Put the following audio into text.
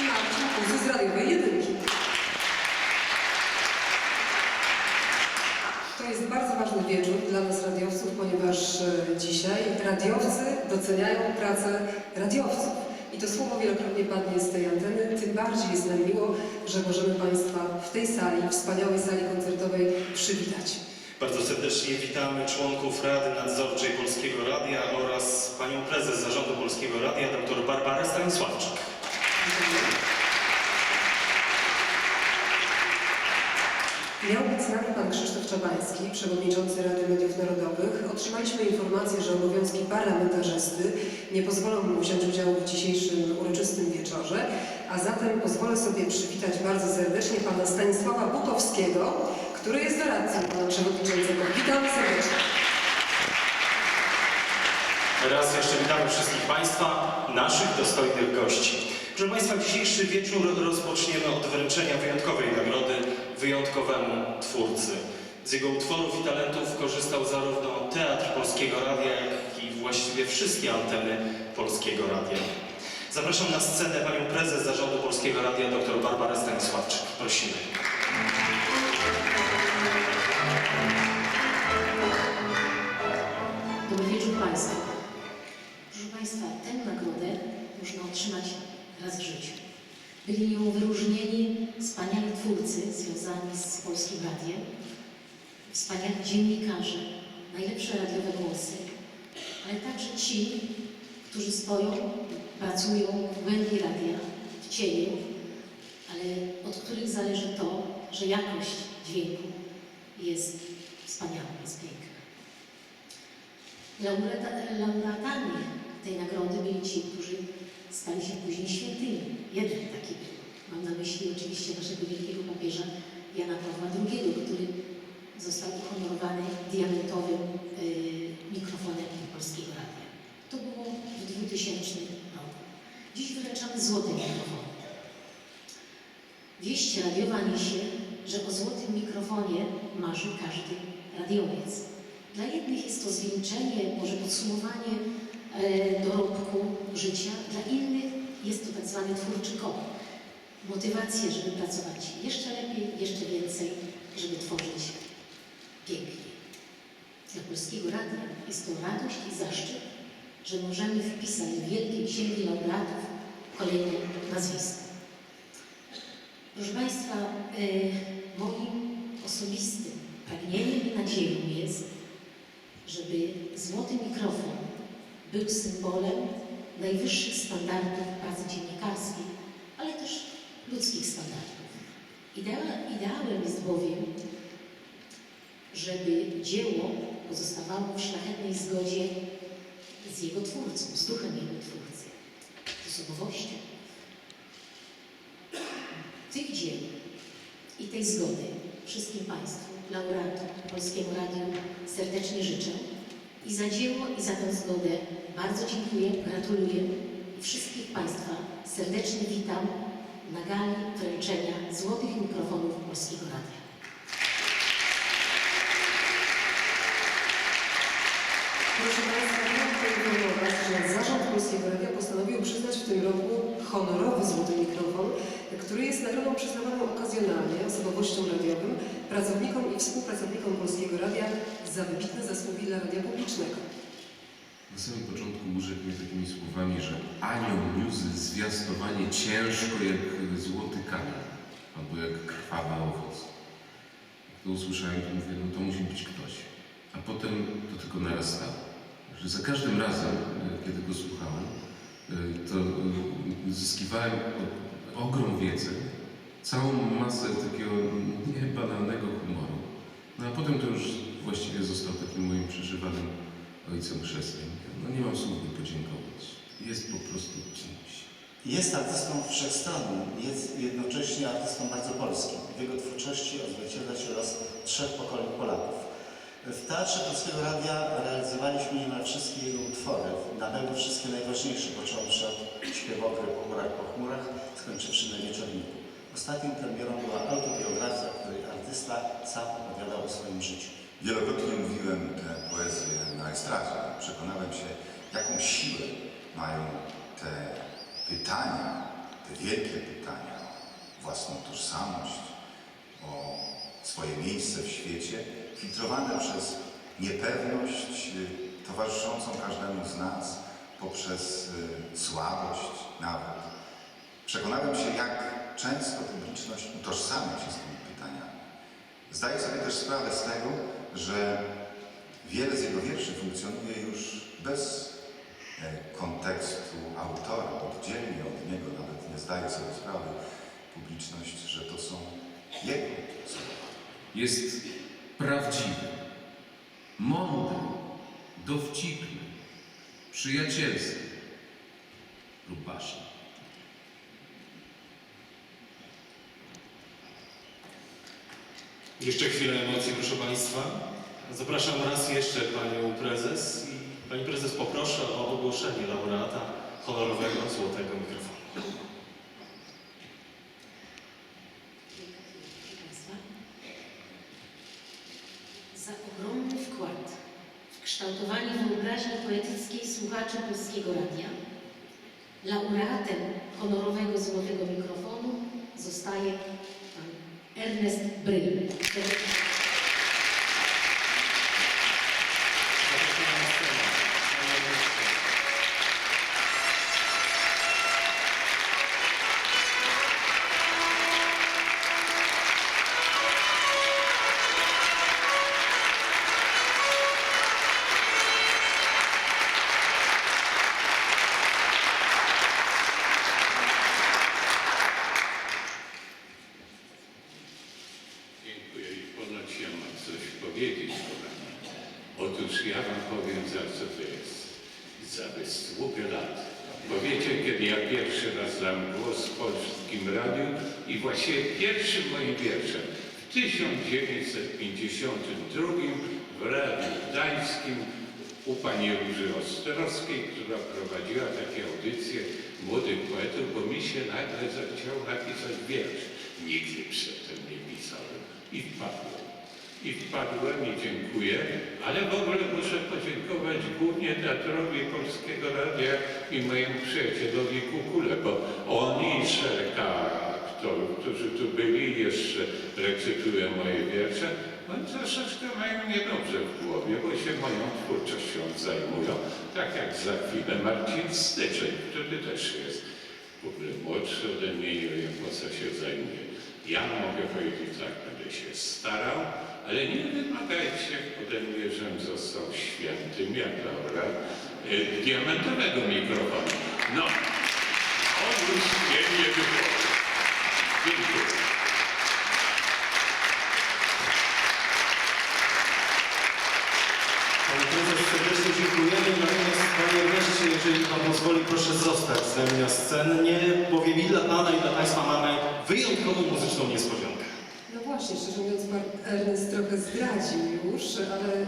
i Marcin Kuzy z radiowej jedynki. To jest bardzo ważny wieczór dla nas radiowców, ponieważ e, dzisiaj radiowcy doceniają pracę radiowców. I to słowo wielokrotnie padnie z tej anteny, tym bardziej jest nam miło, że możemy Państwa w tej sali, wspaniałej sali koncertowej przywitać. Bardzo serdecznie witamy członków Rady Nadzorczej Polskiego Radia oraz panią prezes Zarządu Polskiego Radia, dr Barbarę Stanisławczyk. Miał być z nami pan Krzysztof Czabański, przewodniczący Rady Mediów Narodowych. Otrzymaliśmy informację, że obowiązki parlamentarzysty nie pozwolą mu wziąć udziału w dzisiejszym uroczystym wieczorze, a zatem pozwolę sobie przywitać bardzo serdecznie pana Stanisława Bukowskiego, który jest doradcą pana przewodniczącego. Witam serdecznie. Raz jeszcze witamy wszystkich Państwa, naszych dostojnych gości. Proszę Państwa, dzisiejszy wieczór rozpoczniemy od wręczenia wyjątkowej nagrody wyjątkowemu twórcy. Z jego utworów i talentów korzystał zarówno Teatr Polskiego Radia, jak i właściwie wszystkie anteny Polskiego Radia. Zapraszam na scenę panią prezes Zarządu Polskiego Radia, dr Barbarę Stanisławczyk. Prosimy. Polskim Radiem, wspaniali dziennikarze, najlepsze radiowe głosy, ale także ci, którzy stoją, pracują w głębi radia, w cieniu, ale od których zależy to, że jakość dźwięku jest wspaniała, jest piękna. Laureata- Laureatami tej nagrody byli ci, którzy stali się później świętymi. Jeden taki był. Mam na myśli oczywiście naszego wielkiego papieża Jana Pawła II, który został uhonorowany diamentowym y, mikrofonem Polskiego Radia. To było w 2000 roku. Dziś wręczamy złote mikrofony. Wieść radiowa niesie, że o złotym mikrofonie marzy każdy radiowiec. Dla jednych jest to zwieńczenie, może podsumowanie e, dorobku życia, dla innych jest to tak zwany twórczy kop. Motywacja, żeby pracować jeszcze lepiej, jeszcze więcej, żeby tworzyć piękniej. Dla Polskiego Radia jest to radość i zaszczyt, że możemy wpisać w Wielkiej Księgi Laureatów kolejne nazwiska. Proszę Państwa, y, moim osobistym pragnieniem i nadzieją jest, żeby złoty mikrofon był symbolem najwyższych standardów pracy dziennikarskiej, ludzkich standardów. Idea- Ideałem jest bowiem, żeby dzieło pozostawało w szlachetnej zgodzie z jego twórcą, z duchem jego twórcy, z osobowością tych dzieł i tej zgody wszystkim Państwu, laureatom Polskiemu Radiu serdecznie życzę i za dzieło i za tę zgodę bardzo dziękuję, gratuluję i wszystkich Państwa serdecznie witam na gali wręczenia złotych mikrofonów Polskiego Radia. Proszę Państwa, chciałam poinformować, że Zarząd Polskiego Radia postanowił przyznać w tym roku honorowy złoty mikrofon, który jest nagrodą przyznawaną okazjonalnie osobowościom radiowym, pracownikom i współpracownikom Polskiego Radia za wybitne zasługi dla radia publicznego. Na samym początku urzekł mnie takimi słowami, że anioł niósł zwiastowanie ciężko jak złoty kamień, albo jak krwawy owoc. Jak to usłyszałem, to mówię, no to musi być ktoś. A potem to tylko narastało. Że za każdym razem, e, kiedy go słuchałem, e, to e, zyskiwałem ogrom wiedzy, całą masę takiego niebanalnego humoru. No a potem to już właściwie został takim moim przeżywanym ojcem chrzestnym. No nie mam słów, by podziękować. Jest po prostu kimś. Jest artystą wszechstronnym, jest jednocześnie artystą bardzo polskim. W jego twórczości odzwierciedla się los trzech pokoleń Polaków. W Teatrze Polskiego Radia realizowaliśmy niemal wszystkie jego utwory, na pewno wszystkie najważniejsze, począwszy od śpiewogry po chmurach po chmurach, skończywszy na wieczorniku. Ostatnią premierą była autobiografia, w której artysta sam opowiadał o swoim życiu. Wielokrotnie mówiłem tę poezję na estradzie. Przekonałem się, jaką siłę mają te pytania te wielkie pytania o własną tożsamość, o swoje miejsce w świecie, filtrowane przez niepewność y, towarzyszącą każdemu z nas, poprzez y, słabość nawet. Przekonałem się, jak często publiczność utożsamia się z tymi pytaniami. Zdaję sobie też sprawę z tego, że wiele z jego wierszy funkcjonuje już bez e, kontekstu autora, oddzielnie od niego, nawet nie zdaje sobie sprawy publiczność, że to są jego słowa. Jest prawdziwy, mądry, dowcipny, przyjacielski lub baśni. Jeszcze chwilę emocji, proszę Państwa. Zapraszam raz jeszcze Panią Prezes i Pani Prezes poproszę o ogłoszenie laureata honorowego złotego mikrofonu. Za ogromny wkład w kształtowanie wyobraźni poetyckiej słuchaczy Polskiego Radia laureatem honorowego Złotego Mikrofonu zostaje pan Ernest mam coś powiedzieć, kochani. Otóż ja wam powiem, za co to jest. Za wysługę lat. Bo wiecie, kiedy ja pierwszy raz dam głos w Polskim Radiu i właściwie pierwszym moim wierszem w 1952 w Radiu Gdańskim u pani Róży Ostrowskiej, która prowadziła takie audycje młodych poetów, bo mi się nagle zachciało napisać wiersz. Nigdy przedtem nie pisałem. I wpadłem. I wpadłem i dziękuję, ale w ogóle muszę podziękować głównie Teatrowi Polskiego Radia i mojemu przyjacielowi Kukule, bo oni i aktorów, którzy tu byli, jeszcze recytują moje wiersze, oni troszeczkę mają niedobrze w głowie, bo się moją twórczością zajmują. Tak jak za chwilę Marcin Styczeń, który też jest w ogóle młodszy ode mnie i wiem po co się zajmuje. Ja mogę powiedzieć tak, będę się starał, ale nie wymagajcie ode mnie, żebym został świętym jak laureat y, diamentowego mikrofonu. No, otóż nie, nie było. Dziękuję. Pani Prezes, serdecznie dziękujemy. Natomiast Panie Erneście, jeżeli Pan pozwoli, proszę zostać z nami na scenie, bowiem i dla Pana i dla Państwa mamy wyjątkową muzyczną niespodziankę. Właśnie, szczerze mówiąc, pan Ernest trochę zdradził już, ale